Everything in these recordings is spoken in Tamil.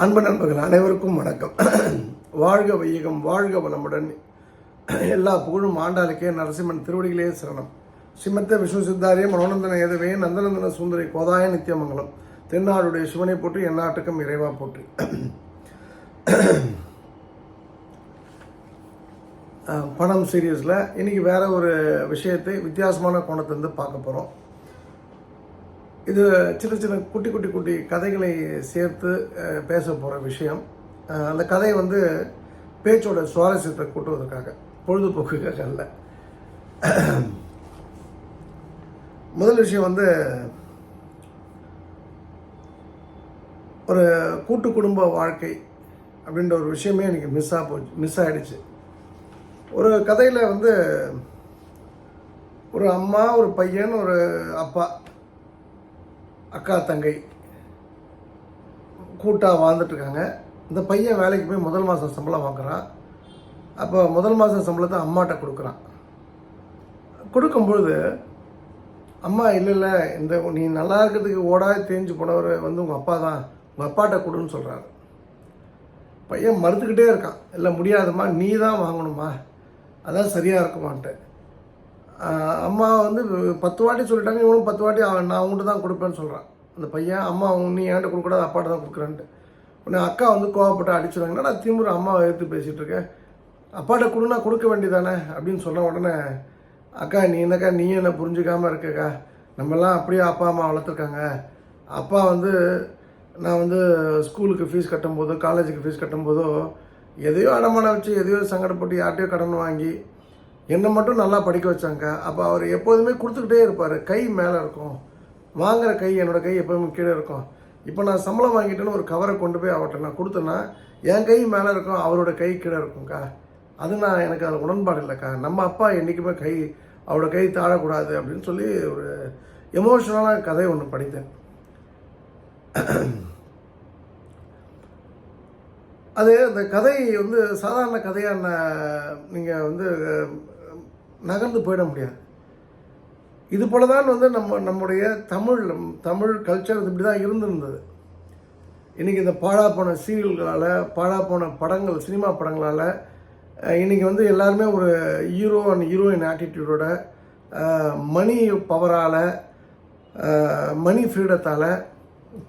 அன்பு நண்பர்கள் அனைவருக்கும் வணக்கம். வாழ்க வையகம் வாழ்க வளமுடன். எல்லா புகழும் ஆண்டாளுக்கே நரசிம்மன் திருவடிகளே சரணம். சிம்மத்த விஷ்ணு சித்தாரிய மனோநந்தன ஏதவே நந்தநந்தன சுந்தரி கோதாய நித்தியமங்கலம் தென்னாடுடைய சிவனை போற்றி எந்நாட்டுக்கும் இறைவா போற்றி. பணம் சீரியஸில் இன்றைக்கி வேற ஒரு விஷயத்தை வித்தியாசமான கோணத்திலிருந்து பார்க்க போகிறோம் இது சின்ன சின்ன குட்டி குட்டி குட்டி கதைகளை சேர்த்து பேச போகிற விஷயம். அந்த கதை வந்து பேச்சோட சுவாரஸ்யத்தை கூட்டுவதற்காக பொழுதுபோக்குக்காக அல்ல. முதல் விஷயம் வந்து ஒரு கூட்டு குடும்ப வாழ்க்கை அப்படின்ற ஒரு விஷயமே எனக்கு மிஸ் ஆக போச்சு மிஸ் ஆகிடுச்சு ஒரு கதையில் வந்து ஒரு அம்மா ஒரு பையன் ஒரு அப்பா அக்கா தங்கை கூட்டாக வாழ்ந்துட்டுருக்காங்க. இந்த பையன் வேலைக்கு போய் முதல் மாதம் சம்பளம் வாங்குறான். அப்போ முதல் மாதம் சம்பளத்தை அம்மாட்ட கொடுக்குறான். கொடுக்கும்பொழுது அம்மா இல்லை இல்லை இந்த நீ நல்லா இருக்கிறதுக்கு ஓடாது தேஞ்சு போனவர் வந்து உங்கள் அப்பா தான். உங்கள் அப்பாட்ட கொடுன்னு சொல்கிறாரு பையன் மறுத்துக்கிட்டே இருக்கான். இல்லை முடியாதும்மா நீ தான் வாங்கணுமா அதான் சரியாக இருக்குமான்ட்டு. அம்மா வந்து பத்து வாட்டி சொல்லிட்டாங்க இவனும் பத்து வாட்டி அவன் நான் உங்கள்கிட்ட தான் கொடுப்பேன்னு சொல்கிறான் அந்த பையன் அம்மா அவங்க நீ என்கிட்ட கொடுக்கூடாது அப்பாட்ட தான் கொடுக்குறான்ட்டு. உடனே அக்கா வந்து கோவப்பட்டு அடிச்சுறாங்கன்னா நான் திமுற அம்மாவை எடுத்து பேசிகிட்டு இருக்கேன் அப்பாட்ட கொடுனா கொடுக்க வேண்டியதானே? அப்படின்னு சொன்ன உடனே அக்கா நீ என்னக்கா நீ என்ன புரிஞ்சுக்காமல் இருக்கக்கா? நம்மெல்லாம் அப்படியே அப்பா அம்மா வளர்த்துருக்காங்க. அப்பா வந்து நான் வந்து ஸ்கூலுக்கு ஃபீஸ் கட்டும்போதோ காலேஜுக்கு ஃபீஸ் கட்டும்போதோ எதையோ அடமானம் வச்சு எதையோ சங்கடப்பட்டு யார்ட்டையோ கடன் வாங்கி என்னை மட்டும் நல்லா படிக்க வச்சாங்க. அப்போ அவர் எப்போதுமே கொடுத்துக்கிட்டே இருப்பார். கை மேலே இருக்கும். வாங்குற கை என்னோடய கை எப்போதுமே கீழே இருக்கும். இப்போ நான் சம்பளம் வாங்கிட்டேன்னு ஒரு கவரை கொண்டு போய் அவர்கிட்ட நான் கொடுத்தேன்னா என் கை மேலே இருக்கும் அவரோட கை கீழே இருக்கும்க்கா. அது நான் எனக்கு அது உடன்பாடு இல்லைக்கா. நம்ம அப்பா என்றைக்குமே கை அவரோட கை தாழக்கூடாது அப்படின்னு சொல்லி ஒரு எமோஷனலான கதை ஒன்று படித்தேன். அது அந்த கதை வந்து சாதாரண கதையான நீங்கள் வந்து நகர்ந்து போயிட முடியாது. இது போல தான் வந்து நம்ம நம்முடைய தமிழ் தமிழ் கல்ச்சர் இப்படி தான் இருந்திருந்தது. இன்றைக்கி இந்த பாழா போன சீரியல்களால் பாழா போன படங்கள் சினிமா படங்களால் இன்றைக்கி வந்து எல்லாருமே ஒரு ஹீரோ அண்ட் ஹீரோயின் ஆட்டிடியூடோட மணி பவரால் மணி ஃப்ரீடத்தால்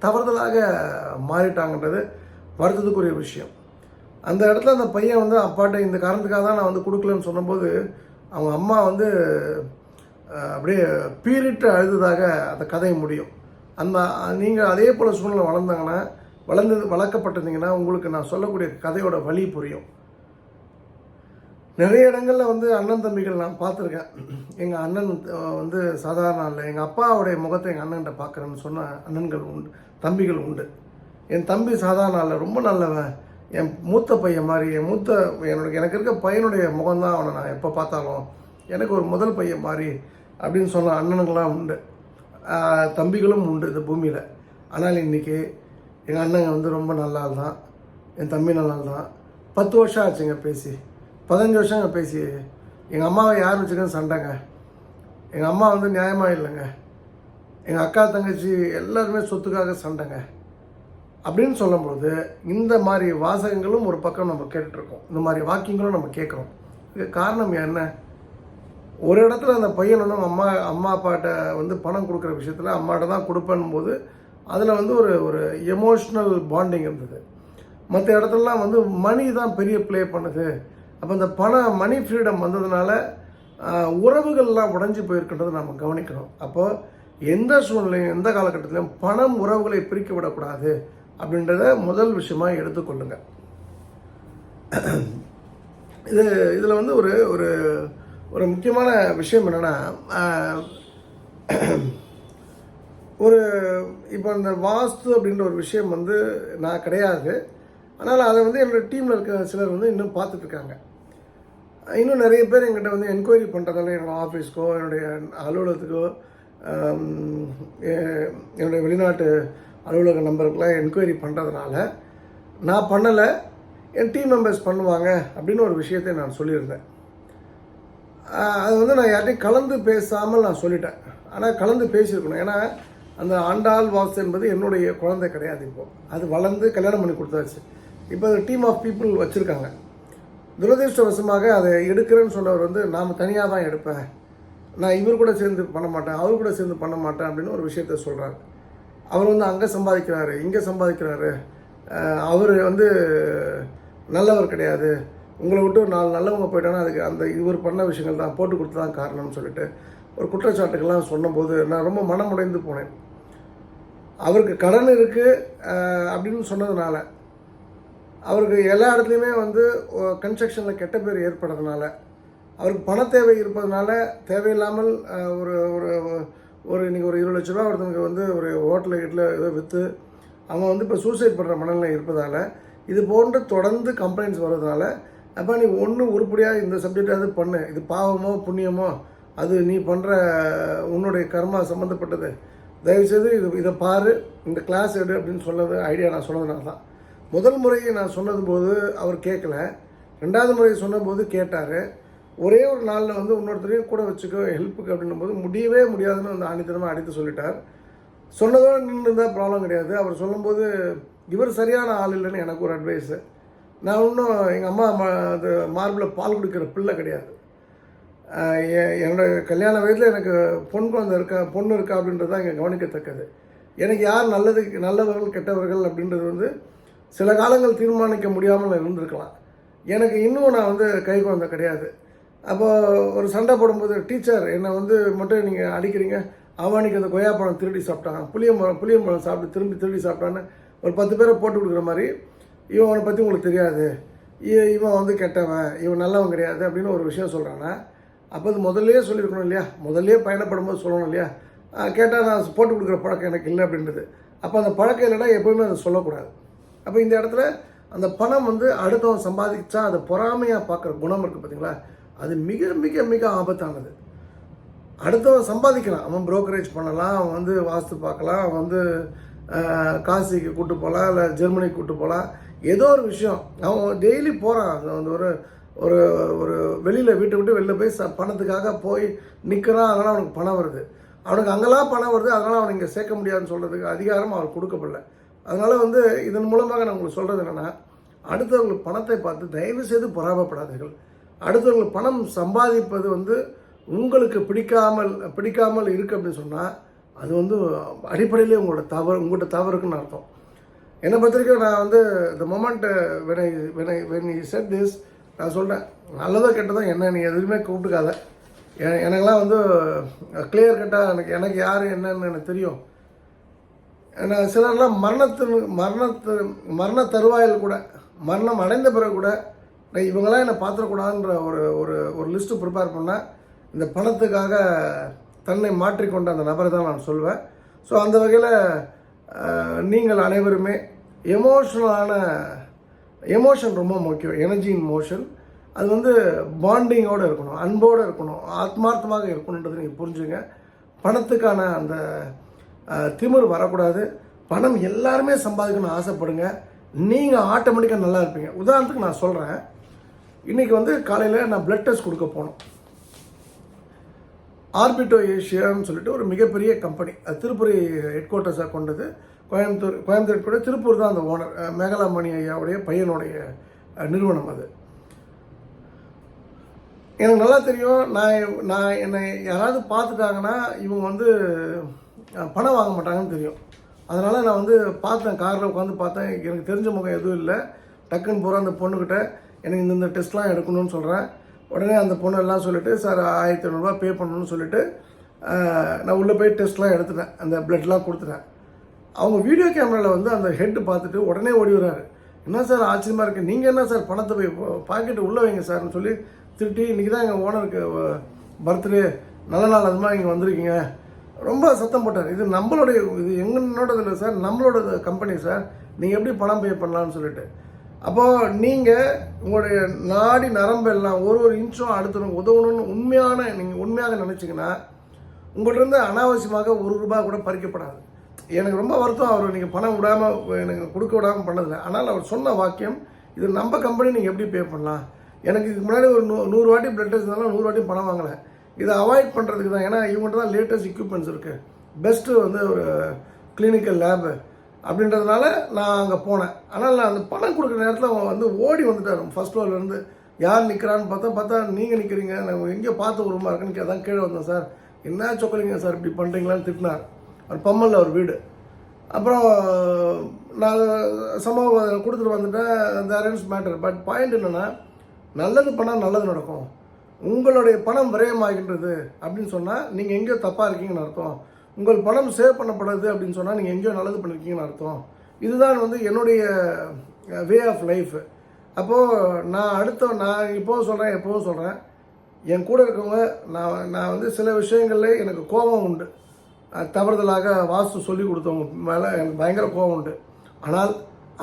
தவறுதலாக மாறிட்டாங்கன்றது வருத்தத்துக்குரிய விஷயம். அந்த இடத்துல அந்த பையன் வந்து அப்பாட்ட இந்த காரணத்துக்காக தான் நான் வந்து கொடுக்கலன்னு சொன்னபோது அவங்க அம்மா வந்து அப்படியே பீரிட்டு அழுததாக அந்த கதை முடியும். அந்த நீங்கள் அதே போல் சூழ்நிலை வளர்ந்தாங்கன்னா வளர்ந்து வளர்க்கப்பட்டிருந்தீங்கன்னா உங்களுக்கு நான் சொல்லக்கூடிய கதையோட வழி புரியும். நிறைய இடங்களில் வந்து அண்ணன் தம்பிகள் நான் பார்த்துருக்கேன். எங்கள் அண்ணன் வந்து சாதாரண இல்லை. எங்கள் அப்பாவுடைய முகத்தை எங்கள் அண்ணன்கிட்ட பார்க்குறேன்னு சொன்ன அண்ணன்கள் உண்டு தம்பிகள் உண்டு. என் தம்பி சாதாரண இல்லை. ரொம்ப நல்லவன். என் மூத்த பையன் மாதிரி என் மூத்த என்னோட எனக்கு இருக்க பையனுடைய முகம்தான் அவனை நான் எப்போ பார்த்தாலும். எனக்கு ஒரு முதல் பையன் மாதிரி அப்படின்னு சொன்ன அண்ணனுங்களாம் உண்டு. தம்பிகளும் உண்டு இந்த பூமியில். ஆனால் இன்றைக்கி எங்கள் அண்ணங்க வந்து ரொம்ப நல்லா தான் என் தம்பி நல்லா தான் பத்து வருஷம் ஆச்சுங்க பேசி. பதினஞ்சு வருஷங்க பேசி. எங்கள் அம்மாவை யார் வச்சுக்கன்னு சண்டைங்க. எங்கள் அம்மா வந்து நியாயமாக இல்லைங்க. எங்கள் அக்கா தங்கச்சி எல்லாருமே சொத்துக்காக சண்டைங்க. அப்படின்னு சொல்லும்போது இந்த மாதிரி வாசகங்களும் ஒரு பக்கம் நம்ம கேட்டுட்ருக்கோம். இந்த மாதிரி வாக்கியங்களும் நம்ம கேட்குறோம். இதுக்கு காரணம் என்ன? ஒரு இடத்துல அந்த பையன் வந்து அம்மா அம்மா அப்பாட்ட வந்து பணம் கொடுக்குற விஷயத்தில் அம்மாட்ட தான் கொடுப்பேன் போது அதில் வந்து ஒரு ஒரு எமோஷ்னல் பாண்டிங் இருந்தது. மற்ற இடத்துலலாம் வந்து மணி தான் பெரிய ப்ளே பண்ணுது. அப்போ இந்த பணம் மணி ஃப்ரீடம் வந்ததுனால உறவுகள்லாம் உடைஞ்சு போயிருக்கின்றதை நம்ம கவனிக்கணும். அப்போது எந்த சூழ்நிலையும் எந்த காலகட்டத்திலையும் பணம் உறவுகளை பிரிக்க விடக்கூடாது. அப்படின்றத முதல் விஷயமா எடுத்துக்கொள்ளுங்க இது இதில் வந்து ஒரு ஒரு ஒரு முக்கியமான விஷயம் என்னென்னா ஒரு இப்போ இந்த வாஸ்து அப்படின்ற ஒரு விஷயம் வந்து நான் கிடையாது. ஆனால் அதை வந்து என்னோடய டீமில் இருக்கிற சிலர் வந்து இன்னும் பார்த்துட்ருக்காங்க இன்னும் நிறைய பேர் எங்கிட்ட வந்து என்கொயரி பண்ணுறதால என்னோடய ஆஃபீஸ்க்கோ என்னுடைய அலுவலகத்துக்கோ என்னுடைய வெளிநாட்டு அலுவலக நம்பருக்கெலாம் என்கொயரி பண்ணுறதுனால நான் பண்ணலை என் டீம் மெம்பர்ஸ் பண்ணுவாங்க அப்படின்னு ஒரு விஷயத்தை நான் சொல்லியிருந்தேன். அது வந்து நான் யார்ட்டையும் கலந்து பேசாமல் நான் சொல்லிட்டேன். ஆனால் கலந்து பேசியிருக்கணும். ஏன்னா அந்த ஆண்டாள் வாஸ் என்பது என்னுடைய குழந்தை கிடையாது இப்போ. அது வளர்ந்து கல்யாணம் பண்ணி கொடுத்தாச்சு. இப்போ அது டீம் ஆஃப் பீப்புள் வச்சுருக்காங்க. துரதிருஷ்டவசமாக அதை எடுக்கிறேன்னு சொன்னவர் வந்து நாம் தனியாக தான் எடுப்பேன். நான் இவர் கூட சேர்ந்து பண்ண மாட்டேன் அவர் கூட சேர்ந்து பண்ண மாட்டேன் அப்படின்னு ஒரு விஷயத்த சொல்கிறார் அவர் வந்து அங்கே சம்பாதிக்கிறாரு இங்கே சம்பாதிக்கிறாரு. அவர் வந்து நல்லவர் கிடையாது. உங்களை விட்டு ஒரு நாலு நல்லவங்க போயிட்டோன்னா அதுக்கு அந்த இவர் பண்ண விஷயங்கள் தான் போட்டு கொடுத்து தான் காரணம்னு சொல்லிட்டு ஒரு குற்றச்சாட்டுக்கெல்லாம் சொன்னபோது நான் ரொம்ப மனமுடைந்து போனேன். அவருக்கு கடன் இருக்குது அப்படின்னு சொன்னதுனால. அவருக்கு எல்லா இடத்துலையுமே வந்து கன்ஸ்ட்ரக்ஷனில் கெட்ட பேர் ஏற்படுறதுனால. அவருக்கு பண தேவை இருப்பதனால தேவையில்லாமல் ஒரு ஒரு ஒரு இன்றைக்கி ஒரு இருபது லட்ச ரூபா ஒருத்தனுக்கு வந்து ஒரு ஹோட்டலில் கீட்டில் ஏதோ விற்று அவங்க வந்து இப்போ சூசைட் பண்ணுற மனநிலை இருப்பதால் இது போன்று தொடர்ந்து கம்ப்ளைண்ட்ஸ் வர்றதுனால அப்போ நீ ஒன்று உருப்படியாக இந்த சப்ஜெக்டாவது பண்ணு. இது பாவமோ புண்ணியமோ அது நீ பண்ணுற உன்னுடைய கர்மா சம்மந்தப்பட்டது தயவுசெய்து இது இதை பாரு. இந்த கிளாஸ் எடு அப்படின்னு சொன்னது ஐடியா நான் சொன்னதுனால தான். முதல் முறையை நான் சொன்னது போது அவர் கேட்கல ரெண்டாவது முறை சொன்னபோது கேட்டார். ஒரே ஒரு நாளில் வந்து இன்னொருத்தரையும் கூட வச்சுக்கோ ஹெல்ப்புக்கு அப்படின்னும் போது முடியவே முடியாதுன்னு வந்து ஆணித்தனமாக அடித்து சொல்லிட்டார். சொன்னதோட நின்று இருந்தால் ப்ராப்ளம் கிடையாது. அவர் சொல்லும்போது இவர் சரியான ஆள் இல்லைன்னு எனக்கு ஒரு அட்வைஸு நான் இன்னும் எங்கள் அம்மா ம- அது மார்பில் பால் குடிக்கிற பிள்ளை கிடையாது. என்னோடய என்னோட கல்யாண வயதில் எனக்கு பொன் குழந்தை இருக்கா பொண்ணு இருக்கா அப்படின்றது தான் இங்கே கவனிக்கத்தக்கது. எனக்கு யார் நல்லது நல்லவர்கள் கெட்டவர்கள் அப்படின்றது வந்து சில காலங்கள் தீர்மானிக்க முடியாமல் இருந்திருக்கலாம். எனக்கு இன்னும் நான் வந்து கை குழந்தை கிடையாது. அப்போது ஒரு சண்டை போடும்போது டீச்சர் என்னை வந்து மட்டும் நீங்கள் அடிக்கிறீங்க அவனுக்கு அந்த கொய்யாப்பழம் திருடி சாப்பிட்டான் புளியம்பழம் புளியம்பழம் சாப்பிட்டு திரும்பி திருடி சாப்பிட்டான்னு ஒரு பத்து பேரை போட்டு கொடுக்குற மாதிரி இவனை பற்றி உங்களுக்கு தெரியாது. இ- இவன் வந்து கெட்டவன் இவன் நல்லவன் கிடையாது அப்படின்னு ஒரு விஷயம் சொல்கிறான்னா அப்போ அது முதல்லையே சொல்லியிருக்கணும் இல்லையா? முதல்லையே பயணப்படும் போது சொல்லணும் இல்லையா? கேட்டால் நான் போட்டு கொடுக்குற பழக்கம் எனக்கு இல்லை அப்படின்றது. அப்போ அந்த பழக்கம் இல்லைன்னா எப்போவுமே அதை சொல்லக்கூடாது. அப்போ இந்த இடத்துல அந்த பணம் வந்து அடுத்தவன் சம்பாதிச்சா அதை பொறாமையாக பார்க்குற குணம் இருக்குது பார்த்தீங்களா அது மிக மிக மிக ஆபத்தானது. அடுத்தவன் சம்பாதிக்கலாம். அவன் புரோக்கரேஜ் பண்ணலாம் அவன் வந்து வாஸ்து பார்க்கலாம் அவன் வந்து காசிக்கு கூப்பிட்டு போகலாம் இல்லை ஜெர்மனிக்கு கூப்பிட்டு போகலாம் ஏதோ ஒரு விஷயம். அவன் டெய்லி போகிறான் வந்து ஒரு ஒரு ஒரு வெளியில் வீட்டை விட்டு வெளில போய் ச பணத்துக்காக போய் நிற்கிறான் அதனால் அவனுக்கு பணம் வருது. அவனுக்கு அங்கெல்லாம் பணம் வருது. அதனால் அவனை இங்கே சேர்க்க முடியாதுன்னு சொல்கிறதுக்கு அதிகாரம் அவர் கொடுக்கப்படல. அதனால் வந்து இதன் மூலமாக நான் உங்களுக்கு சொல்கிறது என்னென்னா அடுத்தவங்களுக்கு பணத்தை பார்த்து தயவு செய்து பொறாமப்படாதீர்கள். அடுத்தவர்கள் பணம் சம்பாதிப்பது வந்து உங்களுக்கு பிடிக்காமல் பிடிக்காமல் இருக்கு அப்படின்னு சொன்னால் அது வந்து அடிப்படையிலே உங்களோட தவறு உங்கள்கிட்ட தவறுக்குன்னு அர்த்தம். என்னை பொறுத்தவரைக்கும் நான் வந்து இந்த மொமெண்ட் வினை வினை வென் யூ செட் திஸ் நான் சொல்கிறேன் நல்லதோ கெட்டதோ என்ன நீ எதுவுமே கூப்பிட்டுக்காத. எ- எனக்கெல்லாம் வந்து கிளியர் கட்டாக எனக்கு எனக்கு யார் என்னன்னு எனக்கு தெரியும். ஏன்னா சிலர்லாம் மரணத்தின் மரணத்து மரண தருவாயில் கூட மரணம் அடைந்த பிறகு கூட நான் இவங்கெல்லாம் என்னை பார்த்துடக்கூடாதுன்ற ஒரு ஒரு ஒரு லிஸ்ட்டு ப்ரிப்பேர் பண்ணால் இந்த பணத்துக்காக தன்னை மாற்றிக்கொண்ட அந்த நபரை தான் நான் சொல்வேன். ஸோ அந்த வகையில் நீங்கள் அனைவருமே எமோஷனலான எமோஷன் ரொம்ப முக்கியம். எனர்ஜி இன் மோஷன் அது வந்து பாண்டிங்கோடு இருக்கணும் அன்போடு இருக்கணும் ஆத்மார்த்தமாக இருக்கணுன்றது நீங்கள் புரிஞ்சுங்க பணத்துக்கான அந்த திமிர் வரக்கூடாது. பணம் எல்லாருமே சம்பாதிக்கணும்னு ஆசைப்படுங்க. நீங்கள் ஆட்டோமேட்டிக்காக நல்லா இருப்பீங்க. உதாரணத்துக்கு நான் சொல்கிறேன் இன்றைக்கி வந்து காலையில் நான் பிளட் டெஸ்ட் கொடுக்க போனோம். ஆர்பிட்டோ ஏஷியான்னு சொல்லிட்டு ஒரு மிகப்பெரிய கம்பெனி அது திருப்பூரி ஹெட் குவார்ட்டர்ஸாக கொண்டது. கோயம்புத்தூர் கோயம்புத்தூர் கூட திருப்பூர் தான் அந்த ஓனர் மேகலாமணி ஐயாவுடைய பையனுடைய நிறுவனம் அது. எனக்கு நல்லா தெரியும் நான் நான் என்னை யாராவது பார்த்துட்டாங்கன்னா இவங்க வந்து பணம் வாங்க மாட்டாங்கன்னு தெரியும். அதனால் நான் வந்து பார்த்தேன் காரில் உட்காந்து பார்த்தேன். எனக்கு தெரிஞ்ச முகம் எதுவும் இல்லை. டக்குன்னு போகிற அந்த பொண்ணுக்கிட்ட எனக்கு இந்தந்த டெஸ்ட்லாம் எடுக்கணும்னு சொல்கிறேன் உடனே அந்த பொண்ணு எல்லாம் சொல்லிவிட்டு சார் ஆயிரத்தி ஐநூறுரூவா பே பண்ணணும்னு சொல்லிவிட்டு நான் உள்ளே போய் டெஸ்ட்லாம் எடுத்துட்டேன். அந்த பிளட்லாம் கொடுத்துட்டேன். அவங்க வீடியோ கேமராவில் வந்து அந்த ஹெட் பார்த்துட்டு உடனே ஓடி என்ன சார் ஆச்சரியமாக இருக்குது நீங்கள் என்ன சார் பணத்தை போய் பாக்கெட்டு உள்ளே வைங்க சார்னு சொல்லி திருட்டி இன்றைக்கி தான் எங்கள் ஓனருக்கு பர்த்டே நல்ல நாள் அது மாதிரி இங்கே வந்திருக்கீங்க. ரொம்ப சத்தம் போட்டார். இது நம்மளுடைய இது எங்களோடது இல்லை சார் நம்மளோட கம்பெனி சார். நீங்கள் எப்படி பணம் பே பண்ணலான்னு சொல்லிட்டு. அப்போது நீங்கள் உங்களுடைய நாடி நரம்பு எல்லாம் ஒரு ஒரு இன்ச்சும் அடுத்தவங்க உதவணும்னு உண்மையான நீங்கள் உண்மையாக நினச்சிங்கன்னா உங்கள்கிட்ட அனாவசியமாக ஒரு ரூபாய் கூட பறிக்கப்படாது. எனக்கு ரொம்ப வருத்தம் அவர் நீங்கள் பணம் விடாமல் எனக்கு கொடுக்க விடாமல் பண்ணதில்லை. ஆனால் அவர் சொன்ன வாக்கியம் இது நம்ம கம்பெனி நீங்கள் எப்படி பே பண்ணலாம்? எனக்கு இதுக்கு முன்னாடி ஒரு நூ நூறு வாட்டி பிளட் டெஸ்ட் இருந்தாலும் நூறு வாட்டி பணம் வாங்கலை. இதை அவாய்ட் பண்ணுறதுக்கு தான் ஏன்னா இவங்கள்ட்ட தான் லேட்டஸ்ட் எக்யூப்மெண்ட்ஸ் இருக்குது பெஸ்ட்டு வந்து ஒரு கிளினிக்கல் லேபு அப்படின்றதுனால நான் அங்கே போனேன். ஆனால் நான் அந்த பணம் கொடுக்குற நேரத்தில் அவன் வந்து ஓடி வந்துட்டார். ஃபர்ஸ்ட் ஃப்ளோர்லேருந்து யார் நிற்கிறான்னு பார்த்தா பார்த்தா நீங்கள் நிற்கிறீங்க நான் எங்கேயோ பார்த்து ஒரு இருக்குன்னு கேதான் கீழே வந்தேன் சார். என்ன சொக்கலிங்க சார்? இப்படி பண்ணுறீங்களான்னு திட்டினார். அவர் பம்மலில் ஒரு வீடு. அப்புறம் நான் சம்பவம் கொடுத்துட்டு வந்துட்டேன். அந்த அரேஞ்ச் மேட்டர் பட் பாயிண்ட் என்னென்னா நல்லது பண்ணால் நல்லது நடக்கும். உங்களுடைய பணம் விரயமாகின்றது அப்படின்னு சொன்னால் நீங்கள் எங்கேயோ தப்பாக இருக்கீங்கன்னு அர்த்தம். உங்கள் பணம் சேவ் பண்ணப்படுது அப்படின்னு சொன்னால் நீங்கள் எங்கேயோ நல்லது பண்ணிருக்கீங்கன்னு அர்த்தம். இதுதான் வந்து என்னுடைய வே ஆஃப் லைஃப் அப்போது நான் அடுத்த நான் இப்போவும் சொல்கிறேன் எப்போவும் சொல்கிறேன் என் கூட இருக்கவங்க நான் நான் வந்து சில விஷயங்களில் எனக்கு கோபம் உண்டு. தவறுதலாக வாஸ்து சொல்லி கொடுத்தவங்க மேலே எனக்கு பயங்கர கோபம் உண்டு. ஆனால்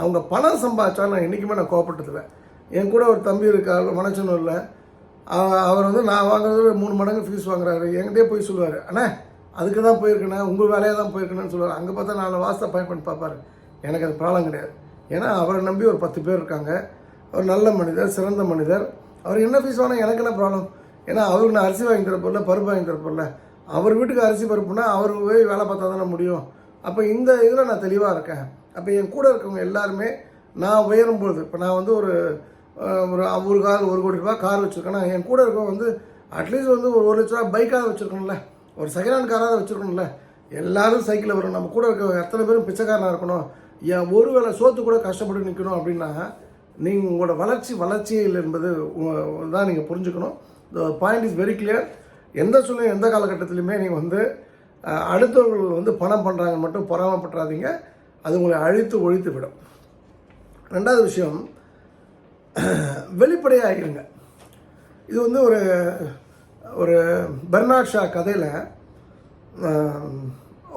அவங்க பணம் சம்பாதிச்சா நான் என்றைக்குமே நான் கோபப்பட்டதில்லை என் கூட ஒரு தம்பி இருக்கார் மனச்சனூரில். அவர் வந்து நான் வாங்குறது மூணு மடங்கு ஃபீஸ் வாங்குறாரு. என்கிட்டே போய் சொல்லுவார் அண்ணே அதுக்கு தான் போயிருக்கேண்ணே உங்கள் வேலையாக தான் போயிருக்கேன்னு சொல்லுவார். அங்கே பார்த்தா நாலு வாசத்தை பயன்படுத்தி பார்ப்பார். எனக்கு அது ப்ராப்ளம் கிடையாது. ஏன்னா அவரை நம்பி ஒரு பத்து பேர் இருக்காங்க. அவர் நல்ல மனிதர் சிறந்த மனிதர். அவர் என்ன ஃபீஸ் வாங்கினா எனக்கு என்ன ப்ராப்ளம் ஏன்னா அவருக்கு நான் அரிசி வாங்கி தரப்போல பருப்பு வாங்கி தரப்போல அவர் வீட்டுக்கு அரிசி பருப்புனா அவர் போய் வேலை பார்த்தா தானே முடியும். அப்போ இந்த இதில் நான் தெளிவாக இருக்கேன். அப்போ என் கூட இருக்கவங்க எல்லாருமே நான் உயரும்பொழுது இப்போ நான் வந்து ஒரு ஒரு ஒரு கார் ஒரு கோடி ரூபா கார் வச்சுருக்கேன்னா என் கூட இருக்கவங்க வந்து அட்லீஸ்ட் வந்து ஒரு ஒரு லட்ச ரூபா பைக்காக வச்சுருக்கணும்ல. ஒரு செகண்ட் ஹேண்ட் காராக வச்சுருக்கணும்ல. எல்லாரும் சைக்கிளில் வரும். நம்ம கூட இருக்க எத்தனை பேரும் பிச்சைக்காரனாக இருக்கணும்? ஏன் ஒரு வேளை சோத்து கூட கஷ்டப்பட்டு நிற்கணும் அப்படின்னா நீங்கள் உங்களோட வளர்ச்சி வளர்ச்சியில் என்பது தான் நீங்கள் புரிஞ்சுக்கணும். The point is very clear எந்த சூழ்நிலை எந்த காலகட்டத்திலையுமே நீங்கள் வந்து அடுத்தவர்கள் வந்து பணம் பண்ணுறாங்க மட்டும் பொறாமப்பட்டுறாதீங்க. அது உங்களை அழித்து ஒழித்து விடும். ரெண்டாவது விஷயம் வெளிப்படையாக இருங்க. இது வந்து ஒரு ஒரு பெர்னாட் ஷா கதையில்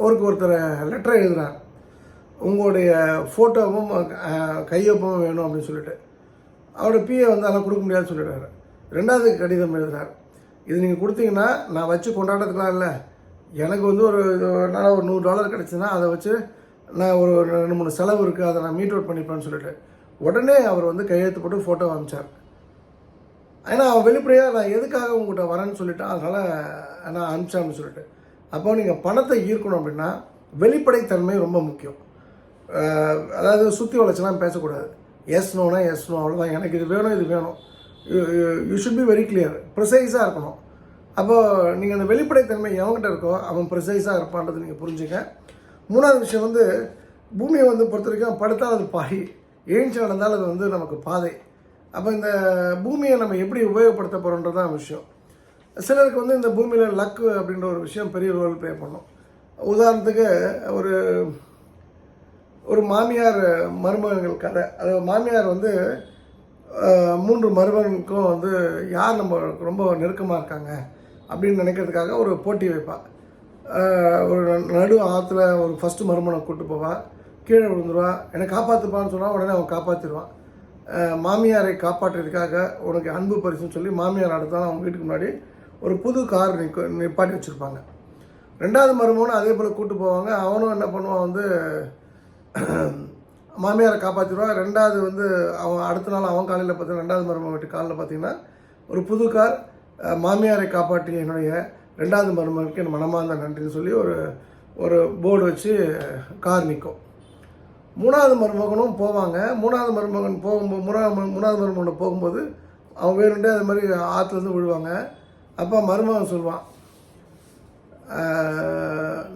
ஒருக்கு ஒருத்தர் லெட்டர் எழுதுகிறார் உங்களுடைய ஃபோட்டோவும் கையொப்பமும் வேணும் அப்படின்னு சொல்லிட்டு. அவரோட பிஏ வந்து அதெல்லாம் கொடுக்க முடியாதுன்னு சொல்லிடுறாரு. ரெண்டாவது கடிதம் எழுதுகிறார் இது நீங்கள் கொடுத்தீங்கன்னா நான் வச்சு கொண்டாடுறதுக்குலாம் இல்லை. எனக்கு வந்து ஒரு என்னால் ஒரு நூறு டாலர் கிடச்சிதுன்னா அதை வச்சு நான் ஒரு ரெண்டு மூணு செலவு இருக்குது அதை நான் மீட் அவுட் பண்ணிப்பேன்னு சொல்லிட்டு. உடனே அவர் வந்து கையெழுத்து போட்டு ஃபோட்டோ அமிச்சார் ஏன்னா அவன் வெளிப்படையாக நான் எதுக்காக உங்கள்கிட்ட வரேன்னு சொல்லிட்டான் அதனால் நான் அனுப்பிச்சான்னு சொல்லிட்டு. அப்போ நீங்கள் பணத்தை ஈர்க்கணும் அப்படின்னா வெளிப்படைத்தன்மை ரொம்ப முக்கியம். அதாவது சுற்றி வளர்ச்சிலாம் பேசக்கூடாது. எஸ் நோனா எஸ் நோ அவ்வளோதான் எனக்கு இது வேணும் இது வேணும். You should be very clear ப்ரிசைஸாக இருக்கணும். அப்போது நீங்கள் அந்த வெளிப்படைத்தன்மை எவன்கிட்ட இருக்கோ அவன் ப்ரிசைஸாக இருப்பான்றது நீங்கள் புரிஞ்சுங்க. மூணாவது விஷயம் வந்து பூமியை வந்து பொறுத்த வரைக்கும் படுத்தால் அது பாய் எழுந்து நடந்தால் அது வந்து நமக்கு பாதை. அப்போ இந்த பூமியை நம்ம எப்படி உபயோகப்படுத்த போகிறோன்றது தான் விஷயம். சிலருக்கு வந்து இந்த பூமியில் லக்கு அப்படின்ற ஒரு விஷயம் பெரிய ரோல் ப்ளே பண்ணும். உதாரணத்துக்கு ஒரு ஒரு மாமியார் மருமகங்கள் கதை. அது மாமியார் வந்து மூன்று மருமகனுக்கும் வந்து யார் நம்ம ரொம்ப நெருக்கமாக இருக்காங்க அப்படின்னு நினைக்கிறதுக்காக ஒரு போட்டி வைப்பாள் ஒரு நடு ஆற்றுல ஒரு ஃபஸ்ட்டு மருமனை கூட்டு போவாள் கீழே விழுந்துருவா. என்னை காப்பாற்றுப்பான்னு சொன்னால் உடனே அவன் காப்பாற்றிடுவான் மாமியாரை காப்பாற்றுறதுக்காக உனக்கு அன்பு பரிசுன்னு சொல்லி மாமியார் அடுத்தாலும் அவங்க வீட்டுக்கு முன்னாடி ஒரு புது கார் நிற்க நிப்பாட்டி வச்சுருப்பாங்க. ரெண்டாவது மருமகனும் அதே போல் கூட்டு போவாங்க. அவனும் என்ன பண்ணுவான் வந்து மாமியாரை காப்பாற்றிடுவான் ரெண்டாவது வந்து அவன் அடுத்த நாள் அவன் காலையில் பார்த்தீங்கன்னா ரெண்டாவது மருமகன் வீட்டு காலையில் பார்த்தீங்கன்னா ஒரு புது கார் மாமியாரை காப்பாற்றி என்னுடைய ரெண்டாவது மருமகனுக்கு என் மனமார்ந்த நன்றின்னு சொல்லி ஒரு ஒரு போர்டு வச்சு கார் நிற்கும் மூணாவது மருமகனும் போவாங்க. மூணாவது மருமகன் போகும்போது மூணாவது மூணாவது மருமகன் போகும்போது அவங்க வேணுண்டே அது மாதிரி ஆற்றுலேருந்து விழுவாங்க. அப்போ மருமகன் சொல்லுவான்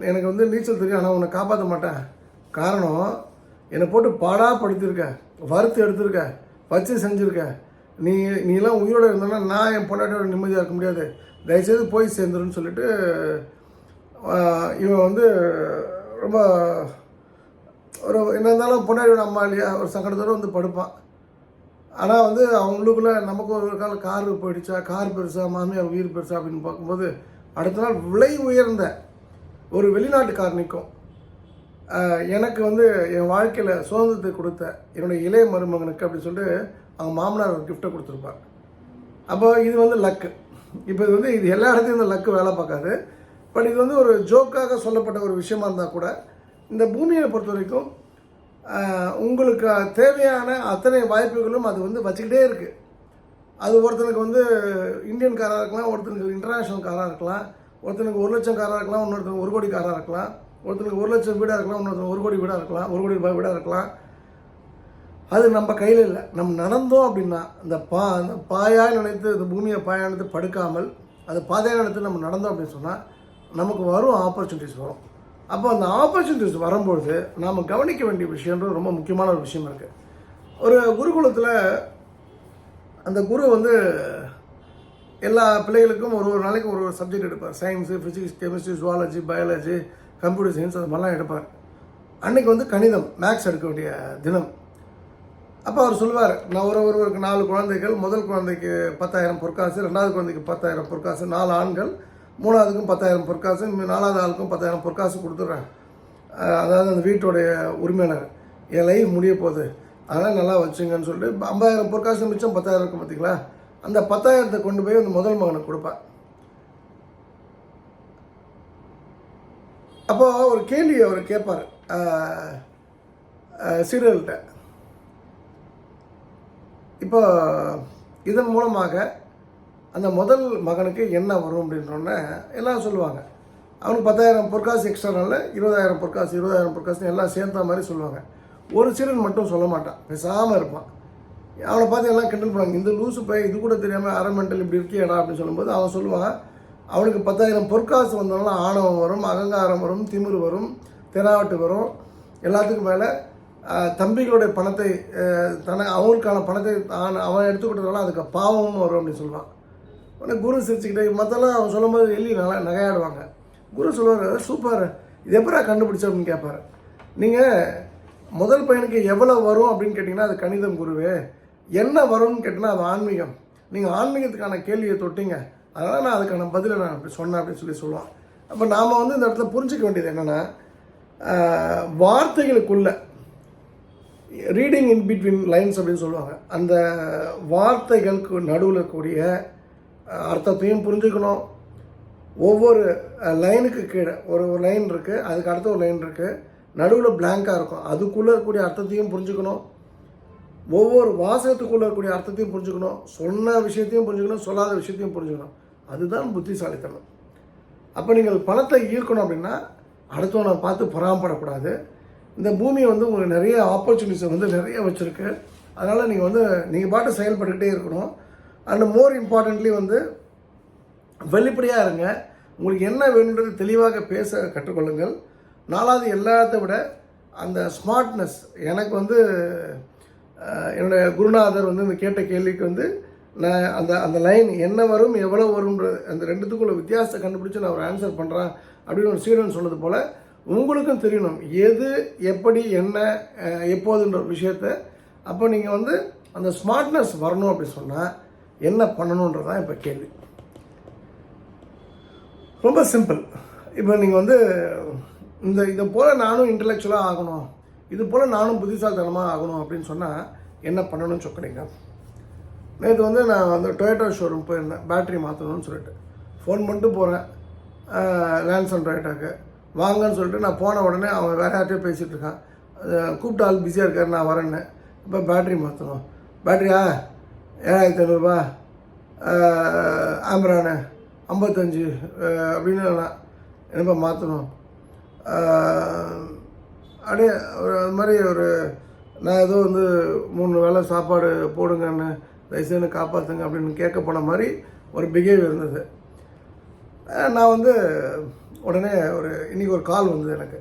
எனக்கு வந்து நீச்சல் தெரியும் ஆனால் உன்னை காப்பாற்ற மாட்டேன். காரணம் என்னை போட்டு பாடாக படுத்திருக்க வறுத்து எடுத்திருக்க வச்சு செஞ்சுருக்க. நீ நீலாம் உயிரோட இருந்தனா நான் என் பொண்டாட்டியோட நிம்மதியாக இருக்க முடியாது. தயவுசெய்து போய் சேர்ந்துருன்னு சொல்லிட்டு இவன் வந்து ரொம்ப ஒரு என்ன இருந்தாலும் பொண்டாட்டியோட அம்மா இல்லையா ஒரு சங்கடத்தோடு வந்து படுப்பான். ஆனால் வந்து அவங்களுக்குள்ள நமக்கு ஒரு கால கார் போயிடுச்சா கார் பெருசா மாமியார் உயிர் பெருசா அப்படின்னு பார்க்கும்போது அடுத்த நாள் விலை உயர்ந்த ஒரு வெளிநாட்டு கார் நிற்கும். எனக்கு வந்து என் வாழ்க்கையில் சுதந்திரத்தை கொடுத்த என்னுடைய இளைய மருமகனுக்கு அப்படின்னு சொல்லிட்டு அவங்க மாமனார் ஒரு கிஃப்ட்டை கொடுத்துருப்பார். அப்போ இது வந்து லக்கு இப்போ இது வந்து இது எல்லா இடத்துலையும் இந்த லக்கு வேலை பார்க்காது. பட் இது வந்து ஒரு ஜோக்காக சொல்லப்பட்ட ஒரு விஷயமா இருந்தால் கூட இந்த பூமியை பொறுத்த வரைக்கும் உங்களுக்கு தேவையான அத்தனை வாய்ப்புகளும் அது வந்து வச்சுக்கிட்டே இருக்குது அது ஒருத்தனுக்கு வந்து இந்தியன் காராக இருக்கலாம் ஒருத்தனுக்கு இன்டர்நேஷ்னல் காராக இருக்கலாம் ஒருத்தனுக்கு ஒரு லட்சம் காராக இருக்கலாம் இன்னொருத்தனுக்கு ஒரு கோடி காராக இருக்கலாம் ஒருத்தனுக்கு ஒரு லட்சம் வீடாக இருக்கலாம் இன்னொருத்தனுக்கு ஒரு கோடி வீடாக இருக்கலாம் ஒரு கோடி ரூபாய் வீடாக இருக்கலாம். அது நம்ம கையில் இல்லை. நம்ம நடந்தோம் அப்படின்னா இந்த பா அந்த பாயாய் நினைத்து இந்த பூமியை பாயா நினைத்து படுக்காமல் அது பாதையாக நினைத்து நம்ம நடந்தோம் அப்படின்னு சொன்னால் நமக்கு வரும் ஆப்பர்ச்சுனிட்டிஸ் வரும். அப்போ அந்த ஆப்பர்ச்சுனிட்டிஸ் வரும்பொழுது நாம் கவனிக்க வேண்டிய விஷயன்றது ரொம்ப முக்கியமான ஒரு விஷயம் இருக்குது ஒரு குருகுலத்தில் அந்த குரு வந்து எல்லா பிள்ளைகளுக்கும் ஒரு ஒரு நாளைக்கு ஒரு ஒரு சப்ஜெக்ட் எடுப்பார். Science physics chemistry zoology biology computer science அது மாதிரிலாம் எடுப்பார். அன்றைக்கி வந்து கணிதம் மேக்ஸ் எடுக்க வேண்டிய தினம். அப்போ அவர் சொல்லுவார் நான் ஒரு ஒருவருக்கு நாலு குழந்தைகள் முதல் குழந்தைக்கு பத்தாயிரம் பொற்காசு ரெண்டாவது குழந்தைக்கு பத்தாயிரம் பொற்காசு நாலு ஆண்கள் மூணாவதுக்கும் பத்தாயிரம் பொற்காசு நாலாவது ஆளுக்கும் பத்தாயிரம் பொற்காசு கொடுத்துட்றேன். அதாவது அந்த வீட்டோடைய உரிமையாளர். என் லைஃப் முடிய போகுது. அதனால் நல்லா வச்சுங்கன்னு சொல்லிட்டு ஐம்பதாயிரம் பொற்காசு மிச்சம் பத்தாயிரம் இருக்கும் பார்த்தீங்களா அந்த பத்தாயிரத்தை கொண்டு போய் அந்த முதல் மகனுக்கு கொடுப்பேன். அப்போ ஒரு கேள்வி அவர் கேட்பார். சீரியல்கிட்ட இப்போ இதன் மூலமாக அந்த முதல் மகனுக்கு என்ன வரும் அப்படின்றோன்னே எல்லாம் சொல்லுவாங்க. அவனுக்கு பத்தாயிரம் பொற்காசு எக்ஸ்ட்ரானால இருபதாயிரம் பொற்காசு இருபதாயிரம் பொற்காசுன்னு எல்லாம் சேர்ந்த மாதிரி சொல்லுவாங்க. ஒரு சீரன் மட்டும் சொல்ல மாட்டான். பேசாமல் இருப்பான். அவனை பார்த்து எல்லாம் கிண்டல் பண்ணுவாங்க. இந்த லூசு போய் இது கூட தெரியாமல் அரை மெண்டல் இப்படி இருக்கியடா அப்படின்னு சொல்லும்போது அவன் சொல்லுவான் அவனுக்கு பத்தாயிரம் பொற்காசு வந்தனால ஆணவம் வரும் அகங்காரம் வரும் திமிரு வரும் தெராவட்டு வரும். எல்லாத்துக்கும் மேலே தம்பிகளுடைய பணத்தை தன அவங்களுக்கான பணத்தை தான் அவன் எடுத்துக்கிட்டதால அதுக்கு பாவமும் வரும் அப்படின்னு சொல்லுவான். உடனே குரு சிரிச்சுக்கிட்டே மற்றெல்லாம் அவன் சொல்லும்போது எள்ளி நல்லா நகையாடுவாங்க. குரு சொல்லுவார் சூப்பர். இது எப்படா கண்டுபிடிச்ச? அப்படின்னு கேட்பாரு. நீங்கள் முதல் பையனுக்கு எவ்வளோ வரும் அப்படின்னு கேட்டிங்கன்னா அது கணிதம் குருவே. என்ன வரும்னு கேட்டிங்கன்னா அது ஆன்மீகம். நீங்கள் ஆன்மீகத்துக்கான கேள்வியை தொட்டிங்க. அதனால் நான் அதுக்கான பதிலை நான் அப்படி சொன்னேன் அப்படின்னு சொல்லி சொல்லுவான். அப்போ நாம் வந்து இந்த இடத்துல புரிஞ்சிக்க வேண்டியது என்னென்னா வார்த்தைகளுக்குள்ள ரீடிங் இன் பிட்வீன் லைன்ஸ் அப்படின்னு சொல்லுவாங்க. அந்த வார்த்தைகளுக்கு நடுவில் இருக்கக்கூடிய அர்த்தத்தையும் புரிஞ்சுக்கணும். ஒவ்வொரு லைனுக்கு கீழே ஒரு ஒரு லைன் இருக்குது அதுக்கு அடுத்த ஒரு லைன் இருக்குது நடுவில் பிளாங்காக இருக்கும். அதுக்குள்ளே இருக்கக்கூடிய அர்த்தத்தையும் புரிஞ்சுக்கணும். ஒவ்வொரு வாசகத்துக்குள்ளே இருக்கக்கூடிய அர்த்தத்தையும் புரிஞ்சுக்கணும். சொன்ன விஷயத்தையும் புரிஞ்சுக்கணும் சொல்லாத விஷயத்தையும் புரிஞ்சுக்கணும். அதுதான் புத்திசாலித்தனம். அப்போ நீங்கள் பணத்தை ஈர்க்கணும் அப்படின்னா அடுத்தவனை பார்த்து பொறாமப்படக்கூடாது. இந்த பூமி வந்து உங்களுக்கு நிறைய ஆப்பர்ச்சுனிட்டிஸை வந்து நிறைய வச்சுருக்கு. அதனால் நீங்கள் வந்து நீங்கள் பாட்டு செயல்பட்டுக்கிட்டே இருக்கணும். அண்ட் மோர் இம்பார்ட்டன்ட்லி வந்து வெளிப்படையாக இருங்க. உங்களுக்கு என்ன வேணுன்றது தெளிவாக பேச கற்றுக்கொள்ளுங்கள். நாலாவது எல்லாத்த விட அந்த ஸ்மார்ட்னஸ் எனக்கு வந்து என்னுடைய குருநாதர் வந்து இந்த கேட்ட கேள்விக்கு வந்து நான் அந்த அந்த லைன் என்ன வரும் எவ்வளோ வரும்ன்ற அந்த ரெண்டுத்துக்குள்ள வித்தியாசத்தை கண்டுபிடிச்சி நான் ஒரு ஆன்சர் பண்ணுறேன் அப்படின்னு ஒரு சீடன் சொன்னது போல் உங்களுக்கும் தெரியணும். எது எப்படி என்ன எப்போதுன்ற ஒரு விஷயத்த. அப்போ நீங்கள் வந்து அந்த ஸ்மார்ட்னஸ் வரணும் அப்படி சொன்னால் என்ன பண்ணணுன்றது தான் இப்போ கேள்வி. ரொம்ப சிம்பிள் இப்போ நீங்கள் வந்து இந்த இதை போல் நானும் இன்டலெக்சுவலாக ஆகணும். இது போல் நானும் புத்திசாலித்தனமாக ஆகணும் அப்படின்னு சொன்னால் என்ன பண்ணணும்னு சொல்கிறீங்க நேற்று வந்து நான் வந்து டொயேட்டோ ஷோரூம் போயிருந்தேன் பேட்டரி மாற்றணும்னு சொல்லிட்டு. ஃபோன் பண்ணிட்டு போகிறேன் லேன்சன் டொயேட்டோக்கு வாங்கன்னு சொல்லிட்டு நான் போன உடனே அவன் வேறு யார்கிட்டயோ பேசிகிட்டு இருக்கான். கூப்பிட்டு ஆள் பிஸியாக இருக்காரு. நான் வரேன்னு இப்போ பேட்டரி மாற்றணும் பேட்டரியா ஏழாயிரத்தி ஐநூறுரூபா ஆம்பரானு ஐம்பத்தஞ்சு அப்படின்னு நான் என்னப்பா மாற்றணும் அப்படியே ஒரு அது மாதிரி ஒரு நான் ஏதோ வந்து மூணு வேளை சாப்பாடு போடுங்கன்னு தயவுசெய்து காப்பாற்றுங்க அப்படின்னு கேட்க போன மாதிரி ஒரு பிஹேவியர் இருந்தது. நான் வந்து உடனே ஒரு இன்றைக்கி ஒரு கால் வந்தது எனக்கு.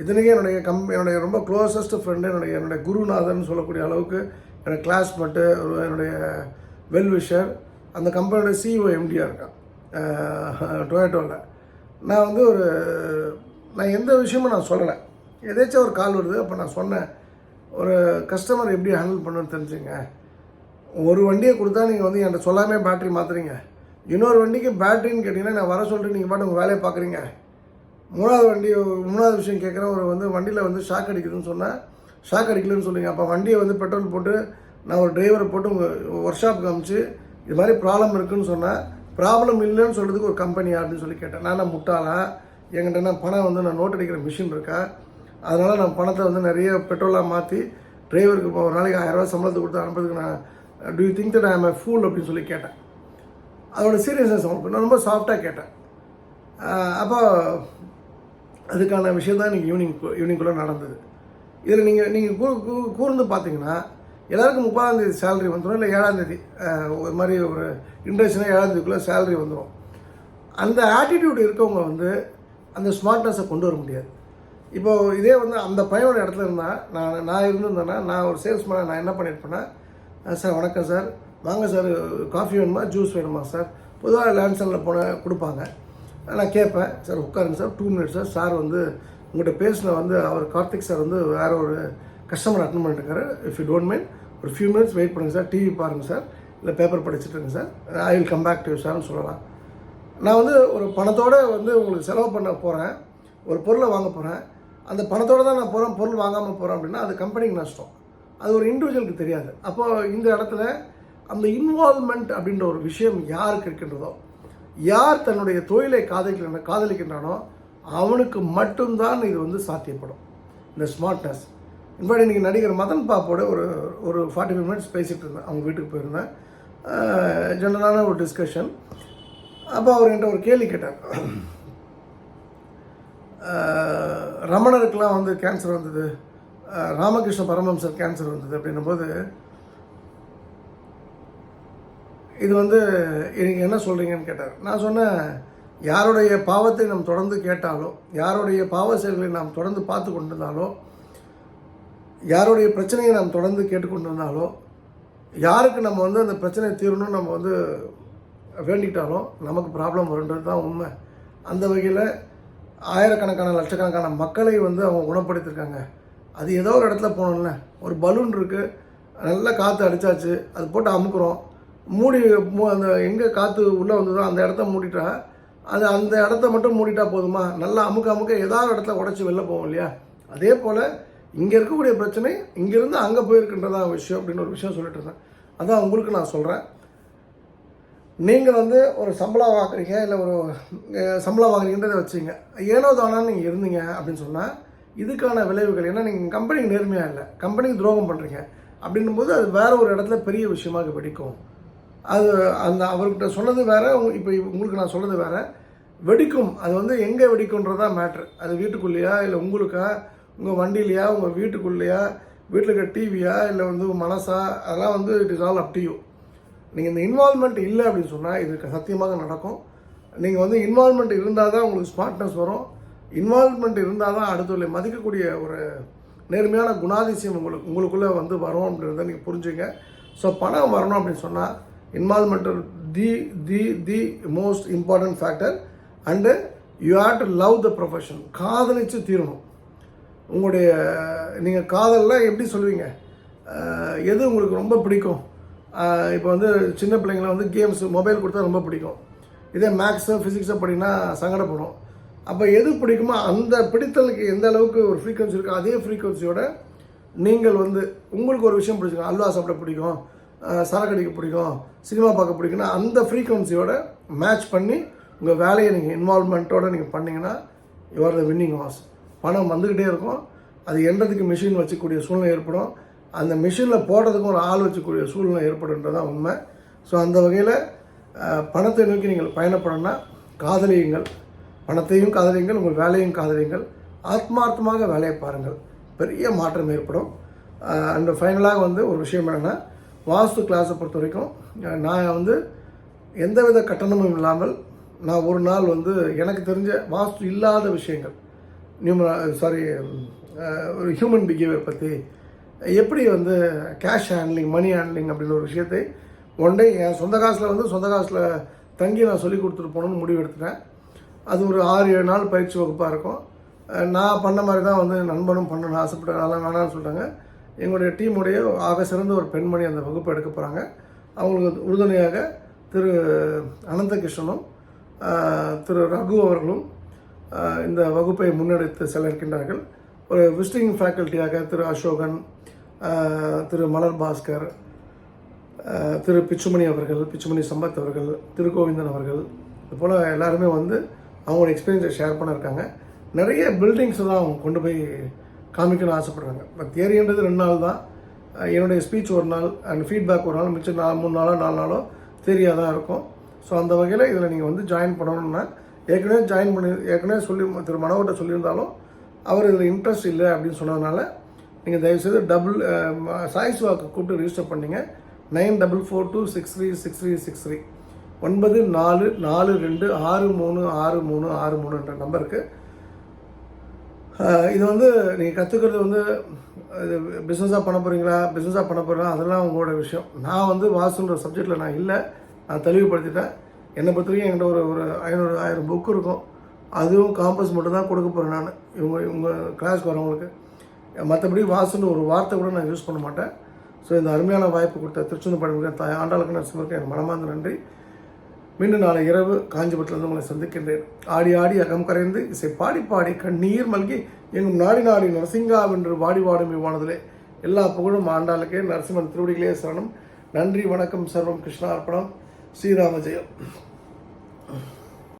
இத்தனைக்கும் என்னுடைய கம் என்னுடைய ரொம்ப க்ளோசஸ்ட் ஃப்ரெண்டு என்னுடைய என்னுடைய குருநாதன் சொல்லக்கூடிய அளவுக்கு என்னோடய கிளாஸ்மேட்டு ஒரு என்னுடைய வெல்விஷர் அந்த கம்பெனியோட சிஇஓ எம்டியாக இருக்கான். டொயேட்டோவில் நான் வந்து ஒரு நான் எந்த விஷயமும் நான் சொல்லலை. எதாச்சும் ஒரு கால் வருது அப்போ நான் சொன்னேன். ஒரு கஸ்டமர் எப்படி ஹேண்டில் பண்ணணும்னு தெரிஞ்சுங்க. ஒரு வண்டியை கொடுத்தா நீங்கள் வந்து என்கிட்ட சொல்லாமே பேட்டரி மாற்றுறீங்க இன்னொரு வண்டிக்கு பேட்டரின்னு கேட்டிங்கன்னா நான் வர சொல்லிட்டு நீங்கள் பாட்டு உங்கள் வேலையை பார்க்குறீங்க. மூணாவது வண்டி மூணாவது விஷயம் கேட்குறேன். ஒரு வந்து வண்டியில் வந்து ஷாக் அடிக்குதுன்னு சொன்னால் ஷாக் அடிக்கலன்னு சொல்லுங்கள் அப்போ வண்டியை வந்து பெட்ரோல் போட்டு நான் ஒரு டிரைவரை போட்டு உங்கள் ஒர்க் ஷாப் காமிச்சு இது மாதிரி ப்ராப்ளம் இருக்குன்னு சொன்னேன் ப்ராப்ளம் இல்லைன்னு சொல்கிறதுக்கு ஒரு கம்பெனியா அப்படின்னு சொல்லி கேட்டேன். நான் முட்டாளா? என்கிட்ட என்ன பணம் வந்து நான் நோட் அடிக்கிற மிஷின் இருக்கா? அதனால் நான் பணத்தை வந்து நிறைய பெட்ரோலாக மாற்றி டிரைவருக்கு இப்போ ஒரு நாளைக்கு ஆயிரரூவா சம்பளத்தை கொடுத்து அனுப்புறதுக்கு நான் do you think that I am fool அப்படின்னு சொல்லி கேட்டேன். அதோட சீரியஸ்னஸ் அவங்களுக்கு நான் ரொம்ப சாஃப்டாக கேட்டேன். அப்போ அதுக்கான விஷயம் தான் எனக்கு ஈவினிங் ஈவினிங்குள்ளே நடந்தது. இதில் நீங்கள் நீங்கள் கூ கூ- கூர்ந்து பார்த்தீங்கன்னா எல்லாருக்கும் முப்பதாந்தேதி சேலரி வந்துடும் இல்லை ஏழாந்தேதி ஒரு மாதிரி ஒரு இன்ட்ரெஸ்ட்னா ஏழாந்தேதிக்குள்ளே சேலரி வந்துடும் அந்த ஆட்டிடியூட் இருக்கவங்க வந்து அந்த ஸ்மார்ட்னஸை கொண்டு வர முடியாது. இப்போது இதே வந்து அந்த பையனோட இடத்துல இருந்தால் நான் நான் இருந்திருந்தேன்னா நான் ஒரு சேல்ஸ்மேனாக நான் என்ன பண்ணியிருப்பேன்னா சார் வணக்கம் சார். வாங்க சார் காஃபி வேணுமா? ஜூஸ் வேணுமா சார்? பொதுவாக லேண்ட்சனில் போன கொடுப்பாங்க. நான் கேட்பேன் சார் உட்காருங்க sir. Two minutes sir. Sir வந்து உங்கள்கிட்ட பேசின வந்து அவர் கார்த்திக் சார் வந்து வேற ஒரு கஸ்டமர் அட்டன் பண்ணிட்டுருக்காரு. இஃப் யூ டோன்ட் மைண்ட் ஒரு ஃபியூ மினிட்ஸ் வெயிட் பண்ணுங்கள் சார். டிவி பாருங்கள் சார். இல்லை பேப்பர் படிச்சுட்டு இருங்க sir I will come back to சார்னு சொல்லலாம். நான் வந்து ஒரு பணத்தோடு வந்து உங்களுக்கு செலவு பண்ண போகிறேன் ஒரு பொருளை வாங்க போகிறேன் அந்த பணத்தோடு தான் நான் போகிறேன் பொருள் வாங்காமல் போகிறேன் அப்படின்னா அது கம்பெனிக்கு நஷ்டம். அது ஒரு இண்டிவிஜுவலுக்கு தெரியாது. அப்போது இந்த இடத்துல அந்த இன்வால்மெண்ட் அப்படின்ற ஒரு விஷயம் யாருக்கு இருக்கின்றதோ யார் தன்னுடைய தொழிலை காதலிக்கிற காதலிக்கின்றானோ அவனுக்கு மட்டும்தான் இது வந்து சாத்தியப்படும். இந்த ஸ்மார்ட்னஸ் இன்ஃபேக்ட் இன்றைக்கி நடிகர் மதன் பாப்போட ஒரு ஒரு ஃபார்ட்டி ஃபைவ் மினிட்ஸ் பேசிகிட்டு இருந்தேன். அவங்க வீட்டுக்கு போயிருந்தேன். ஜென்ரலான ஒரு டிஸ்கஷன் அப்போ அவர் என்கிட்ட ஒரு கேள்வி கேட்டார். ரமணருக்கெலாம் வந்து கேன்சர் வந்தது. ராமகிருஷ்ண பரமஹம்சர் கேன்சர் வந்தது அப்படின்னும் போது இது வந்து எனக்கு என்ன சொல்கிறீங்கன்னு கேட்டார். நான் சொன்னேன் யாருடைய பாவத்தை நாம் தொடர்ந்து கேட்டாலோ யாருடைய பாவ செயல்களை நாம் தொடர்ந்து பார்த்து கொண்டிருந்தாலோ யாருடைய பிரச்சனையை நாம் தொடர்ந்து கேட்டுக்கொண்டிருந்தாலோ யாருக்கு நம்ம வந்து அந்த பிரச்சனை தீரணும்னு நம்ம வந்து வேண்டிக்கிட்டாலும் நமக்கு ப்ராப்ளம் வருன்றது தான் உண்மை. அந்த வகையில் ஆயிரக்கணக்கான லட்சக்கணக்கான மக்களை வந்து அவங்க குணப்படுத்தியிருக்காங்க. அது ஏதோ ஒரு இடத்துல போகணும்ல ஒரு பலூன் இருக்குது நல்லா காற்று அடித்தாச்சு அது போட்டு அமுக்குறோம். மூடி மூ- அந்த எங்கே காற்று உள்ளே வந்ததோ அந்த இடத்த மூடிட்டா அது அந்த இடத்த மட்டும் மூடிட்டா போதுமா? நல்லா அமுக்க அமுக்க ஏதாவது இடத்துல உடச்சி வெளில போவோம் இல்லையா? அதே போல் இங்கே இருக்கக்கூடிய பிரச்சனை இங்கேருந்து அங்கே போயிருக்கின்றதா விஷயம் அப்படின்னு ஒரு விஷயம் சொல்லிட்டு இருந்தேன். அதான் உங்களுக்கு நான் சொல்கிறேன் நீங்கள் வந்து ஒரு சம்பளம் வாங்குறீங்க இல்லை ஒரு சம்பளம் வாங்குறீங்கன்றதை வச்சுங்க ஏனோ தானான்னு நீங்கள் இருந்தீங்க அப்படின்னு சொன்னால் இதுக்கான விளைவுகள் ஏன்னா நீங்கள் கம்பெனிக்கு நேர்மையாக இல்லை. கம்பெனிக்கு துரோகம் பண்ணுறீங்க அப்படின்னும் போது அது வேறு ஒரு இடத்துல பெரிய விஷயமாக வெடிக்கும். அது அந்த அவர்கிட்ட சொன்னது வேற இப்போ உங்களுக்கு நான் சொன்னது வேற. வெடிக்கும். அது வந்து எங்கே வெடிக்கும்ன்றதா மேட்ரு அது வீட்டுக்குள்ளேயா இல்லை உங்களுக்கா? உங்கள் வண்டியிலையா? உங்கள் வீட்டுக்குள்ளேயா? வீட்டில் இருக்க டிவியா இல்லை வந்து மனசா? அதெல்லாம் வந்து it is all up to you நீங்கள் இந்த இன்வால்மெண்ட் இல்லை அப்படின்னு சொன்னால் இது சத்தியமாக நடக்கும். நீங்கள் வந்து இன்வால்மெண்ட் இருந்தால் தான் உங்களுக்கு ஸ்மார்ட்னஸ் வரும். இன்வால்மெண்ட் இருந்தால் தான் அடுத்தவர்களை மதிக்கக்கூடிய ஒரு நேர்மையான குணாதிசயம் உங்களுக்கு உங்களுக்குள்ளே வந்து வரும் அப்படின்றத நீங்கள் புரிஞ்சுங்க. ஸோ பணம் வரணும் அப்படின்னு சொன்னால் involvement the the the most important factor and you had to love the profession காதலிச்சு தீரணும். உங்களுடைய நீங்கள் காதலில் எப்படி சொல்லுவீங்க? எது உங்களுக்கு ரொம்ப பிடிக்கும்? இப்போ வந்து சின்ன பிள்ளைங்களை வந்து கேம்ஸ் மொபைல் கொடுத்தா ரொம்ப பிடிக்கும். இதே மேக்ஸோ ஃபிசிக்ஸோ படினா சங்கடப்படும். அப்போ எது பிடிக்குமோ அந்த பிடித்தலுக்கு எந்த அளவுக்கு ஒரு ஃப்ரீக்வன்சி இருக்கோ அதே ஃப்ரீக்வன்சியோட நீங்கள் வந்து உங்களுக்கு ஒரு விஷயம் பிடிச்சிருக்கும். அல்வா சாப்பிட பிடிக்கும். சரக்கு அடிக்க பிடிக்கும் சினிமா பார்க்க பிடிக்கும்னா அந்த ஃப்ரீக்குவன்சியோட மேட்ச் பண்ணி உங்கள் வேலையை நீங்கள் இன்வால்மெண்ட்டோடு நீங்கள் பண்ணிங்கன்னா யுவர் த வின்னிங் வாஸ் பணம் வந்துக்கிட்டே இருக்கும். அது எண்ணுறதுக்கு மிஷின் வச்சுக்கூடிய சூழ்நிலை ஏற்படும். அந்த மிஷினில் போடுறதுக்கும் ஒரு ஆள் வச்சுக்கூடிய சூழ்நிலை ஏற்படுன்றது தான் உண்மை. ஸோ அந்த வகையில் பணத்தை நோக்கி நீங்கள் பயணப்படணும்னா காதலியுங்கள். பணத்தையும் காதலியுங்கள் உங்கள் வேலையும் காதலியுங்கள். ஆத்மார்த்தமாக வேலையை பாருங்கள். பெரிய மாற்றம் ஏற்படும். அண்ட் ஃபைனலாக வந்து ஒரு விஷயம் என்னென்னா வாஸ்து கிளாஸை பொறுத்த வரைக்கும் நான் வந்து எந்தவித கட்டணமும் இல்லாமல் நான் ஒரு நாள் வந்து எனக்கு தெரிஞ்ச வாஸ்து இல்லாத விஷயங்கள் நியூம சாரி ஒரு ஹியூமன் பிஹேவியர் பற்றி எப்படி வந்து கேஷ் ஹேண்ட்லிங் மணி ஹேண்ட்லிங் அப்படின்ற ஒரு விஷயத்தை ஒன் டே என் சொந்த காசில் வந்து சொந்த காசில் தங்கி நான் சொல்லி கொடுத்துட்டு போகணும்னு முடிவு எடுத்துட்டேன். அது ஒரு ஆறு ஏழு நாள் பயிற்சி வகுப்பாக இருக்கும். நான் பண்ண மாதிரி தான் வந்து நண்பனும் பண்ணணும்னு ஆசைப்பட்டு அதெல்லாம் வேணாம்னு சொல்கிறாங்க எங்களுடைய டீமுடைய ஆக சிறந்த ஒரு பெண்மணி அந்த வகுப்பு எடுக்க போகிறாங்க அவங்களுக்கு உறுதுணையாக திரு அனந்தகிருஷ்ணனும் திரு ரகு அவர்களும் இந்த வகுப்பை முன்னெடுத்து செல்ல இருக்கின்றார்கள் ஒரு விசிட்டிங் ஃபேக்கல்ட்டியாக திரு அசோகன் திரு மலர் பாஸ்கர் திரு பிச்சுமணி அவர்கள் பிச்சுமணி சம்பத் அவர்கள் திரு கோவிந்தன் அவர்கள் இது போல் எல்லாருமே வந்து அவங்களோட எக்ஸ்பீரியன்ஸை ஷேர் பண்ணியிருக்காங்க நிறைய பில்டிங்ஸ் தான் அவங்க கொண்டு போய் காமிக்கணும்னு ஆசைப்படுறாங்க. பட் தியரின்றது ரெண்டு நாள் தான். என்னுடைய ஸ்பீச் ஒரு நாள் அண்ட் ஃபீட்பேக் ஒரு நாள். மிச்சம் நாலு மூணு நாளோ நாலு நாளோ தெரியாக தான் இருக்கும். ஸோ அந்த வகையில் இதில் நீங்கள் வந்து ஜாயின் பண்ணணும்னா ஏற்கனவே ஜாயின் பண்ணி ஏற்கனவே சொல்லி திரு மனோகர்கிட்ட சொல்லியிருந்தாலும் அவர் இதில் இன்ட்ரெஸ்ட் இல்லை அப்படின்னு சொன்னதுனால நீங்கள் தயவுசெய்து டபுள் சாய்ஸ் வாக்கு கூப்பிட்டு ரிஜிஸ்டர் பண்ணீங்க. Nine double four two six three six three six three ஒன்பது நாலு நாலு ரெண்டு ஆறு மூணு ஆறு மூணு ஆறு மூணுன்ற நம்பருக்கு இது வந்து நீங்கள் கற்றுக்கிறது வந்து இது பிஸ்னஸாக பண்ண போகிறீங்களா பிஸ்னஸாக பண்ண போகிறீங்களா அதெல்லாம் உங்களோட விஷயம். நான் வந்து வாசுன்ற சப்ஜெக்டில் நான் இல்லை. நான் தெளிவுபடுத்திட்டேன். என்னை பொறுத்த வரைக்கும் என்கிட்ட ஒரு ஒரு ஐநூறு ஆயிரம் புக் இருக்கும். அதுவும் காம்பஸ் மட்டும் தான் கொடுக்க போகிறேன் நான். இவங்க இவங்க கிளாஸ்க்கு வரவங்களுக்கு. மற்றபடி வாசுன்னு ஒரு வார்த்தை கூட நான் யூஸ் பண்ண மாட்டேன். ஸோ இந்த அருமையான வாய்ப்பு கொடுத்த திருச்செந்தூர் படம் தாய் ஆண்டாளுக்கு நரசிம்மருக்கு எனக்கு மனமார்ந்த நன்றி. மீண்டும் நாளை இரவு காஞ்சிபுரத்திலிருந்து உங்களை சந்திக்கின்றேன். ஆடி ஆடி அகம் கரைந்து இசை பாடி பாடி கண்ணீர் மல்கி எங்கும் நாடி நாடி நரசிங்கா வென்று வாடி வாடும் இவ்வானதிலே. எல்லா புகழும் ஆண்டாளுக்கே நரசிம்மன் திருவடிகளே சரணம். நன்றி வணக்கம் சர்வம் கிருஷ்ணார்ப்பணம். ஸ்ரீராம ஜெயம்.